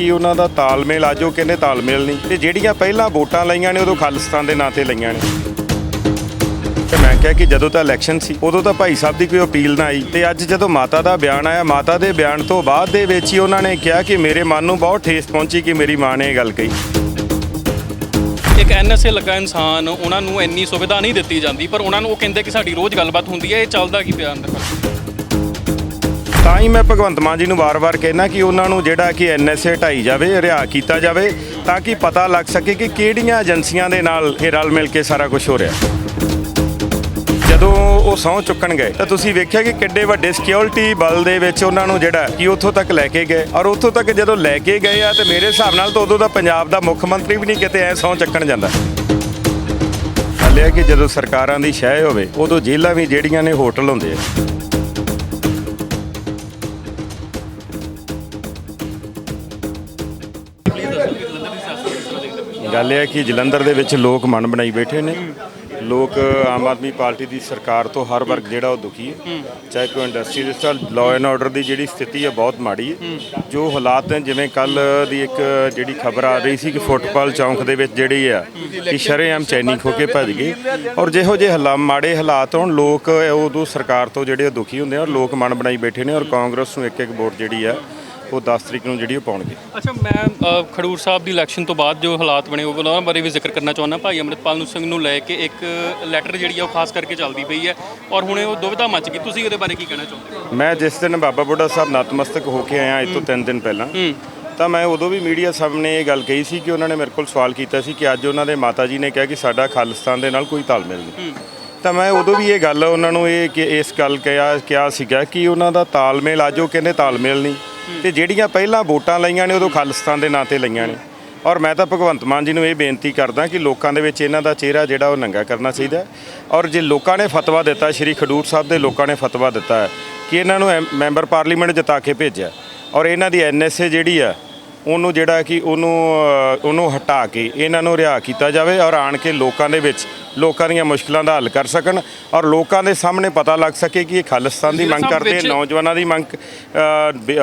ਕਿ ਉਹਨਾਂ ਦਾ ਤਾਲਮੇਲ ਅੱਜ ਉਹ ਕਹਿੰਦੇ ਤਾਲਮੇਲ ਨਹੀਂ। ਤੇ ਜਿਹੜੀਆਂ ਪਹਿਲਾਂ ਵੋਟਾਂ ਲਈਆਂ ਨੇ, ਉਦੋਂ ਖਾਲਿਸਤਾਨ ਦੇ ਨਾਂ ਤੇ ਲਈਆਂ ਨੇ। ਤੇ ਮੈਂ ਕਿਹਾ ਕਿ ਜਦੋਂ ਤਾਂ ਇਲੈਕਸ਼ਨ ਸੀ, ਉਦੋਂ ਤਾਂ ਭਾਈ ਸਾਹਿਬ ਦੀ ਕੋਈ ਅਪੀਲ ਨਾ ਆਈ। ਤੇ ਅੱਜ ਜਦੋਂ ਮਾਤਾ ਦਾ ਬਿਆਨ ਆਇਆ, ਮਾਤਾ ਦੇ ਬਿਆਨ ਤੋਂ ਬਾਅਦ ਦੇ ਵਿੱਚ ਹੀ ਉਹਨਾਂ ਨੇ ਕਿਹਾ ਕਿ ਮੇਰੇ ਮਨ ਨੂੰ ਬਹੁਤ ਠੇਸ ਪਹੁੰਚੀ ਕਿ ਮੇਰੀ ਮਾਂ ਨੇ ਇਹ ਗੱਲ ਕਹੀ। ਇੱਕ ਐਨਐਸਏ ਲੱਗਾ ਇਨਸਾਨ, ਉਹਨਾਂ ਨੂੰ ਇੰਨੀ ਸੁਵਿਧਾ ਨਹੀਂ ਦਿੱਤੀ ਜਾਂਦੀ, ਪਰ ਉਹਨਾਂ ਨੂੰ ਉਹ ਕਹਿੰਦੇ ਕਿ ਸਾਡੀ ਰੋਜ਼ ਗੱਲਬਾਤ ਹੁੰਦੀ ਹੈ, ਇਹ ਚੱਲਦਾ ਕੀ ਪਿਆ ਅੰਦਰ? ਤਾਂ ਹੀ ਮੈਂ ਭਗਵੰਤ ਮਾਨ ਜੀ ਨੂੰ ਵਾਰ-ਵਾਰ ਕਹਿਣਾ ਕਿ ਉਹਨਾਂ ਨੂੰ ਜਿਹੜਾ ਕਿ ਐਨਐਸਏ ਹਟਾਈ ਜਾਵੇ, ਰਿਹਾ ਕੀਤਾ ਜਾਵੇ, ਤਾਂ ਕਿ ਪਤਾ ਲੱਗ ਸਕੇ ਕਿ ਕਿਹੜੀਆਂ ਏਜੰਸੀਆਂ ਦੇ ਨਾਲ ਇਹ ਰਲ ਮਿਲ ਕੇ ਸਾਰਾ ਕੁਝ ਹੋ ਰਿਹਾ। ਜਦੋਂ ਉਹ ਸਹੁੰ ਚੁੱਕਣ ਗਏ, ਤਾਂ ਤੁਸੀਂ ਵੇਖਿਆ ਕਿ ਕਿੱਡੇ ਵੱਡੇ ਸਿਕਿਉਰਿਟੀ ਬਲ ਦੇ ਵਿੱਚ ਉਹਨਾਂ ਨੂੰ ਜਿਹੜਾ ਕਿ ਉੱਥੋਂ ਤੱਕ ਲੈ ਕੇ ਗਏ। ਔਰ ਉੱਥੋਂ ਤੱਕ ਜਦੋਂ ਲੈ ਕੇ ਗਏ ਆ, ਤੇ ਮੇਰੇ ਹਿਸਾਬ ਨਾਲ ਤਾਂ ਉਦੋਂ ਦਾ ਪੰਜਾਬ ਦਾ ਮੁੱਖ ਮੰਤਰੀ ਵੀ ਨਹੀਂ ਕਿਤੇ ਐ ਸਹੁੰ ਚੱਕਣ ਜਾਂਦਾ। ਹਲੇ ਕਿ ਜਦੋਂ ਸਰਕਾਰਾਂ ਦੀ ਸ਼ਹਿ ਹੋਵੇ, ਉਦੋਂ ਜੇਲ੍ਹਾਂ ਵੀ ਜਿਹੜੀਆਂ ਨੇ ਹੋਟਲ ਹੁੰਦੇ ਆ। ਗੱਲ ਇਹ ਹੈ ਕਿ ਜਲੰਧਰ ਦੇ ਵਿੱਚ ਲੋਕ ਮਨ ਬਣਾਈ ਬੈਠੇ ਨੇ। ਲੋਕ ਆਮ ਆਦਮੀ ਪਾਰਟੀ ਦੀ ਸਰਕਾਰ ਤੋਂ ਹਰ ਵਰਗ ਜਿਹੜਾ ਉਹ ਦੁਖੀ ਹੈ। ਚਾਹੇ ਕੋਈ ਇੰਡਸਟਰੀ ਦੇ ਨਾਲ ਲਾਅ ਐਂਡ ਆਰਡਰ ਦੀ ਜਿਹੜੀ ਸਥਿਤੀ ਹੈ ਬਹੁਤ ਮਾੜੀ ਹੈ। ਜੋ ਹਾਲਾਤ ਨੇ ਜਿਵੇਂ ਕੱਲ ਦੀ ਇੱਕ ਜਿਹੜੀ ਖਬਰ ਆ ਰਹੀ ਸੀ ਕਿ ਫੁੱਟਬਾਲ ਚੌਂਕ ਦੇ ਵਿੱਚ ਜਿਹੜੀ ਆ ਕਿ ਸ਼ਰੇਆਮ ਚੈਨੀ ਖੋ ਕੇ ਭੱਜ ਗਏ ਔਰ ਜਿਹੋ ਜਿਹੇ ਹਾਲਾਤ ਮਾੜੇ ਹਾਲਾਤ ਹੋਣ ਲੋਕ ਉਦੋਂ ਸਰਕਾਰ ਤੋਂ ਜਿਹੜੇ ਦੁਖੀ ਹੁੰਦੇ ਆ ਔਰ ਲੋਕ ਮਨ ਬਣਾਈ ਬੈਠੇ ਨੇ ਔਰ ਕਾਂਗਰਸ ਨੂੰ ਇੱਕ ਇੱਕ ਵੋਟ ਜਿਹੜੀ ਆ ਉਹ 10 ਤਰੀਕ ਨੂੰ ਜਿਹੜੀ ਉਹ ਪਾਉਣਗੇ। ਅੱਛਾ ਮੈਂ ਅ, ਖਡੂਰ ਸਾਹਿਬ ਦੀ ਇਲੈਕਸ਼ਨ ਤੋਂ ਬਾਅਦ ਜੋ ਹਾਲਾਤ ਬਣੇ ਉਹ ਉਹਨਾਂ ਬਾਰੇ ਵੀ ਜ਼ਿਕਰ ਕਰਨਾ ਚਾਹੁੰਦਾ। ਭਾਈ ਅੰਮ੍ਰਿਤਪਾਲ ਨੂੰ ਸਿੰਘ ਨੂੰ ਲੈ ਕੇ ਇੱਕ ਲੈਟਰ ਜਿਹੜੀ ਆ ਉਹ ਖਾਸ ਕਰਕੇ ਚੱਲਦੀ ਪਈ ਹੈ। ਔਰ ਹੁਣੇ ਉਹ ਦੁਵਿਧਾ ਮਚ ਗਈ। ਤੁਸੀਂ ਉਹਦੇ ਬਾਰੇ ਕੀ ਕਹਿਣਾ ਚਾਹੁੰਦੇ ਹੋ? ਮੈਂ ਜਿਸ ਦਿਨ ਬਾਬਾ ਬੁੱਢਾ ਸਾਹਿਬ ਨਤਮਸਤਕ ਹੋ ਕੇ ਆਇਆ ਇਹ ਤੋਂ ਤਿੰਨ ਦਿਨ ਪਹਿਲਾਂ ਤਾਂ ਮੈਂ ਉਦੋਂ ਵੀ ਮੀਡੀਆ ਸਾਹਮਣੇ ਇਹ ਗੱਲ ਕਹੀ ਸੀ ਕਿ ਉਹਨਾਂ ਨੇ ਮੇਰੇ ਕੋਲ ਸਵਾਲ ਕੀਤਾ ਸੀ ਕਿ ਅੱਜ ਉਹਨਾਂ ਦੇ ਮਾਤਾ ਜੀ ਨੇ ਕਿਹਾ ਕਿ ਸਾਡਾ ਖਾਲਿਸਤਾਨ ਦੇ ਨਾਲ ਕੋਈ ਤਾਲਮੇਲ ਨਹੀਂ। ਤਾਂ ਮੈਂ ਉਦੋਂ ਵੀ ਇਹ ਗੱਲ ਉਹਨਾਂ ਨੂੰ ਇਹ ਕਿ ਇਸ ਗੱਲ ਕਿਹਾ ਕਿਹਾ ਸੀਗਾ ਕਿ ਉਹਨਾਂ ਦਾ ਤਾਲਮੇਲ ਅੱਜ ਉਹ ਕਹਿੰਦੇ ਤਾਲਮੇਲ ਨਹੀਂ। ਤੇ ਜਿਹੜੀਆਂ ਪਹਿਲਾਂ ਵੋਟਾਂ ਲਈਆਂ ਨੇ, ਉਦੋਂ ਖਾਲਿਸਤਾਨ ਦੇ ਨਾਂ ਤੇ ਲਈਆਂ ਨੇ। ਔਰ ਮੈਂ ਤਾਂ ਭਗਵੰਤ ਮਾਨ ਜੀ ਨੂੰ ਇਹ ਬੇਨਤੀ ਕਰਦਾ ਕਿ ਲੋਕਾਂ ਦੇ ਵਿੱਚ ਇਹਨਾਂ ਦਾ ਚਿਹਰਾ ਜਿਹੜਾ, ਉਹ ਨੰਗਾ ਕਰਨਾ ਚਾਹੀਦਾ ਔਰ ਜੇ ਲੋਕਾਂ ਨੇ ਫਤਵਾ ਦਿੱਤਾ, ਸ਼੍ਰੀ ਖਡੂਰ ਸਾਹਿਬ ਦੇ ਲੋਕਾਂ ਨੇ ਫਤਵਾ ਦਿੱਤਾ ਕਿ ਇਹਨਾਂ ਨੂੰ ਐਮ- ਮੈਂਬਰ ਪਾਰਲੀਮੈਂਟ ਜਿਤਾ ਕੇ ਭੇਜਿਆ। ਔਰ ਇਹਨਾਂ ਦੀ ਐਨਐਸਏ ਜਿਹੜੀ ਆ ਉਹਨੂੰ ਜਿਹੜਾ ਕਿ ਉਹਨੂੰ ਉਹਨੂੰ ਹਟਾ ਕੇ ਇਹਨਾਂ ਨੂੰ ਰਿਹਾ ਕੀਤਾ ਜਾਵੇ ਔਰ ਆਣ ਕੇ ਲੋਕਾਂ ਦੇ ਵਿੱਚ ਲੋਕਾਂ ਦੀਆਂ ਮੁਸ਼ਕਲਾਂ ਦਾ ਹੱਲ ਕਰ ਸਕਣ ਔਰ ਲੋਕਾਂ ਦੇ ਸਾਹਮਣੇ ਪਤਾ ਲੱਗ ਸਕੇ ਕਿ ਇਹ ਖਾਲਿਸਤਾਨ ਦੀ ਮੰਗ ਕਰਦੇ ਨੌਜਵਾਨਾਂ ਦੀ ਮੰਗ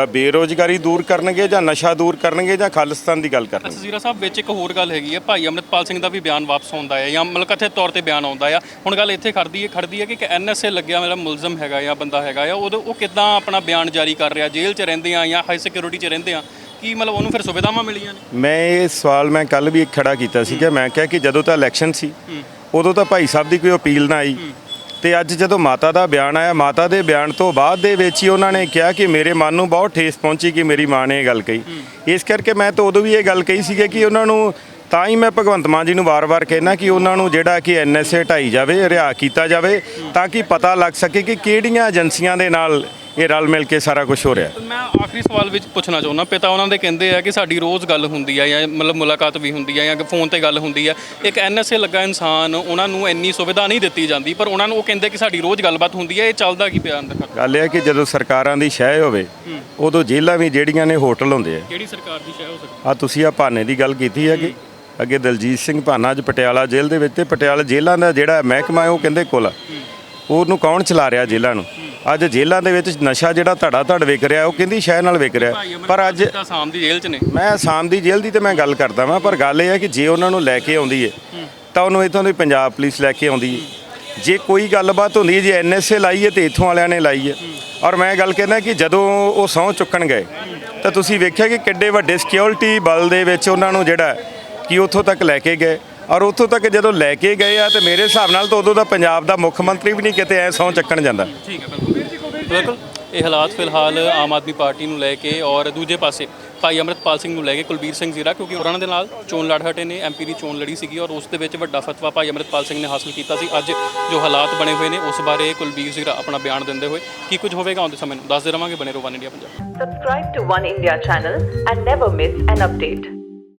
ਬੇਰੁਜ਼ਗਾਰੀ ਦੂਰ ਕਰਨਗੇ ਜਾਂ ਨਸ਼ਾ ਦੂਰ ਕਰਨਗੇ ਜਾਂ ਖਾਲਿਸਤਾਨ ਦੀ ਗੱਲ ਕਰਨਗੇ? ਜ਼ੀਰਾ ਸਾਹਿਬ ਵਿੱਚ ਇੱਕ ਹੋਰ ਗੱਲ ਹੈਗੀ ਹੈ ਭਾਈ ਅੰਮ੍ਰਿਤਪਾਲ ਸਿੰਘ ਦਾ ਵੀ ਬਿਆਨ ਵਾਪਸ ਆਉਂਦਾ ਹੈ ਜਾਂ ਮਤਲਬ ਕਥਿਤ ਤੌਰ ਤੇ ਬਿਆਨ ਆਉਂਦਾ ਆ ਹੁਣ ਗੱਲ ਇੱਥੇ ਖੜਦੀ ਹੈ ਖੜਦੀ ਹੈ ਕਿ ਐਨਐਸਏ ਲੱਗਿਆ ਮੇਰਾ ਮੁਲਜ਼ਮ ਹੈਗਾ ਜਾਂ ਬੰਦਾ ਹੈਗਾ ਆ ਉਦੋਂ ਉਹ ਕਿਦਾਂ ਆਪਣਾ ਬਿਆਨ ਜਾਰੀ ਕਰ ਰਿਹਾ? ਜੇਲ੍ਹ 'ਚ ਰਹਿੰਦੇ ਆ ਜਾਂ ਹਾਈ ਸਿਕਿਉਰਿਟੀ 'ਚ ਰਹਿੰਦੇ ਆ? ਕੀ ਮਤਲਬ ਉਹਨੂੰ ਫਿਰ ਸੁਵਿਧਾਵਾਂ ਮਿਲੀਆਂ ਨੇ? ਮੈਂ ਇਹ ਸਵਾਲ ਮੈਂ ਕੱਲ ਵੀ ਖੜਾ ਕੀਤਾ ਸੀ ਕਿ ਮੈਂ ਕਿਹਾ ਕਿ ਜਦੋਂ ਤਾਂ ਇਲੈਕਸ਼ਨ ਸੀ ਉਦੋਂ ਤਾਂ ਭਾਈ ਸਾਹਿਬ ਦੀ ਕੋਈ ਅਪੀਲ ਨਾ ਆਈ। ਤੇ ਅੱਜ ਜਦੋਂ ਮਾਤਾ ਦਾ ਬਿਆਨ ਆਇਆ ਮਾਤਾ ਦੇ ਬਿਆਨ ਤੋਂ ਬਾਅਦ ਦੇ ਵਿੱਚ ਹੀ ਉਹਨਾਂ ਨੇ ਕਿਹਾ ਕਿ ਮੇਰੇ ਮਨ ਨੂੰ ਬਹੁਤ ਠੇਸ ਪਹੁੰਚੀ ਕਿ ਮੇਰੀ ਮਾਂ ਨੇ ਇਹ ਗੱਲ ਕਹੀ। ਇਸ ਕਰਕੇ ਮੈਂ ਤਾਂ ਉਦੋਂ ਵੀ ਇਹ ਗੱਲ ਕਹੀ ਸੀਗੀ ਕਿ ਉਹਨਾਂ ਨੂੰ ਤਾਂ ਹੀ ਮੈਂ ਭਗਵੰਤ ਮਾਨ ਜੀ ਨੂੰ ਵਾਰ-ਵਾਰ ਕਹਿਣਾ ਕਿ ਉਹਨਾਂ ਨੂੰ ਜਿਹੜਾ ਕਿ ਐਨਐਸਏ ਹਟਾਈ ਜਾਵੇ ਰਿਹਾ ਕੀਤਾ ਜਾਵੇ ਤਾਂ ਕਿ ਪਤਾ ਲੱਗ ਸਕੇ ਕਿ ਕਿਹੜੀਆਂ ਏਜੰਸੀਆਂ ਦੇ ਨਾਲ ਇਹ ਰਲ ਮਿਲ ਕੇ ਸਾਰਾ ਕੁਝ ਹੋ ਰਿਹਾ। ਮੈਂ ਆਖਰੀ ਸਵਾਲ ਵਿੱਚ ਪੁੱਛਣਾ ਚਾਹੁੰਦਾ ਪਿਤਾ ਉਹਨਾਂ ਦੇ ਕਹਿੰਦੇ ਆ ਕਿ ਸਾਡੀ ਰੋਜ਼ ਗੱਲ ਹੁੰਦੀ ਆ ਜਾਂ ਮਤਲਬ ਮੁਲਾਕਾਤ ਵੀ ਹੁੰਦੀ ਆ ਜਾਂ ਫੋਨ ਤੇ ਗੱਲ ਹੁੰਦੀ ਆ। ਇੱਕ ਐਨਐਸਏ ਲੱਗਾ ਇਨਸਾਨ ਉਹਨਾਂ ਨੂੰ ਇੰਨੀ ਸੁਵਿਧਾ ਨਹੀਂ ਦਿੱਤੀ ਜਾਂਦੀ ਪਰ ਉਹਨਾਂ ਨੂੰ ਉਹ ਕਹਿੰਦੇ ਕਿ ਸਾਡੀ ਰੋਜ਼ ਗੱਲਬਾਤ ਹੁੰਦੀ ਆ ਇਹ ਚੱਲਦਾ ਕੀ ਪਿਆ ਅੰਦਰ ਗੱਲ ਇਹ ਹੈ ਕਿ ਜਦੋਂ ਸਰਕਾਰਾਂ ਦੀ ਸ਼ਹਿ ਹੋਵੇ ਉਦੋਂ ਜੇਲ੍ਹਾਂ ਵੀ ਜਿਹੜੀਆਂ ਨੇ ਹੋਟਲ ਹੁੰਦੇ ਆ। ਕਿਹੜੀ ਸਰਕਾਰ ਦੀ ਸ਼ੈ ਹੋ ਸਕਦੀ? ਆ ਤੁਸੀਂ ਆ ਭਾਨੇ ਦੀ ਗੱਲ ਕੀਤੀ ਹੈ ਕਿ ਅੱਗੇ ਦਲਜੀਤ ਸਿੰਘ ਭਾਨਾ ਅੱਜ ਪਟਿਆਲਾ ਜੇਲ੍ਹ ਦੇ ਵਿੱਚ ਤੇ ਪਟਿਆਲਾ ਜੇਲ੍ਹਾਂ ਦਾ ਜਿਹੜਾ ਮਹਿਕਮਾ ਹੈ ਉਹ ਕਹਿੰਦੇ ਕੋਲ। ਉਹਨੂੰ ਕੌਣ ਚਲਾ ਰਿਹਾ ਜੇਲ੍ਹਾਂ ਨੂੰ? ਅੱਜ ਜੇਲ੍ਹਾਂ ਦੇ ਵਿੱਚ ਨਸ਼ਾ ਜਿਹੜਾ ਧੜਾ ਧੜ ਵਿਕ ਰਿਹਾ ਉਹ ਕਹਿੰਦੀ ਸ਼ਹਿ ਨਾਲ ਵਿਕ ਰਿਹਾ। ਪਰ ਅੱਜ ਤਾਂ ਆਸਾਮ ਦੀ ਜੇਲ੍ਹ 'ਚ ਨੇ? ਮੈਂ ਆਸਾਮ ਦੀ ਜੇਲ੍ਹ ਦੀ ਤੇ ਮੈਂ ਗੱਲ ਕਰਦਾ ਵਾਂ ਪਰ ਗੱਲ ਇਹ ਹੈ ਕਿ ਜੇ ਉਹਨਾਂ ਨੂੰ ਲੈ ਕੇ ਆਉਂਦੀ ਹੈ। ਤਾਂ ਉਹਨੂੰ ਇੱਥੋਂ ਦੀ ਪੰਜਾਬ ਪੁਲਿਸ ਲੈ ਕੇ ਆਉਂਦੀ ਹੈ ਜੇ ਕੋਈ ਗੱਲਬਾਤ ਹੁੰਦੀ ਹੈ ਜੇ ਐਨਐਸਏ ਲਾਈ ਹੈ ਤੇ ਇੱਥੋਂ ਵਾਲਿਆਂ ਨੇ ਲਾਈ ਹੈ। ਔਰ ਮੈਂ ਗੱਲ ਕਹਿੰਦਾ ਕਿ ਜਦੋਂ ਉਹ ਸਹੁੰ ਚੁੱਕਣ ਗਏ ਤਾਂ ਤੁਸੀਂ ਵੇਖਿਆ ਕਿ ਕਿੱਡੇ ਵੱਡੇ ਸਿਕਿਉਰਿਟੀ ਬਲ ਦੇ ਵਿੱਚ ਉਹਨਾਂ ਨੂੰ ਜਿਹੜਾ ਕਿ ਉੱਥੋਂ ਤੱਕ ਲੈ ਕੇ ਗਏ। ਔਰ ਉੱਥੋਂ ਤੱਕ ਜਦੋਂ ਲੈ ਕੇ ਗਏ ਆ ਤੇ ਮੇਰੇ ਹਿਸਾਬ ਨਾਲ ਤਾਂ ਉਦੋਂ ਦਾ ਪੰਜਾਬ ਦਾ ਮੁੱਖ ਮੰਤਰੀ ਵੀ ਨਹੀਂ ਕਿਤੇ ਐ ਸਹੁੰ ਚੱਕਣ ਜਾਂਦਾ। ਠੀਕ ਹੈ ਬਿਲਕੁਲ। ਬਿਲਕੁਲ। ਇਹ ਹਾਲਾਤ ਫਿਲਹਾਲ ਆਮ ਆਦਮੀ ਪਾਰਟੀ ਨੂੰ ਲੈ ਕੇ ਔਰ ਦੂਜੇ ਪਾਸੇ ਭਾਈ ਅੰਮ੍ਰਿਤਪਾਲ ਸਿੰਘ ਨੂੰ ਲੈ ਕੇ ਕੁਲਬੀਰ ਸਿੰਘ ਜ਼ੀਰਾ ਕਿਉਂਕਿ ਉਹਨਾਂ ਦੇ ਨਾਲ ਚੋਣ ਲੜ ਹਟੇ ਨੇ ਐਮਪੀ ਦੀ ਚੋਣ ਲੜੀ ਸੀਗੀ ਔਰ ਉਸ ਦੇ ਵਿੱਚ ਵੱਡਾ ਫਤਵਾ ਭਾਈ ਅੰਮ੍ਰਿਤਪਾਲ ਸਿੰਘ ਨੇ ਹਾਸਲ ਕੀਤਾ ਸੀ। ਅੱਜ ਜੋ ਹਾਲਾਤ ਬਣੇ ਹੋਏ ਨੇ ਉਸ ਬਾਰੇ ਕੁਲਬੀਰ ਜ਼ੀਰਾ ਆਪਣਾ ਬਿਆਨ ਦਿੰਦੇ ਹੋਏ ਕੀ ਕੁਝ ਹੋਵੇਗਾ ਆਉਂਦੇ ਸਮੇਂ ਨੂੰ? ਦੱਸਦੇ ਰਵਾਂਗੇ ਬਣੇ ਰਹੋ one India Punjab. Subscribe to One India channel and never miss an update.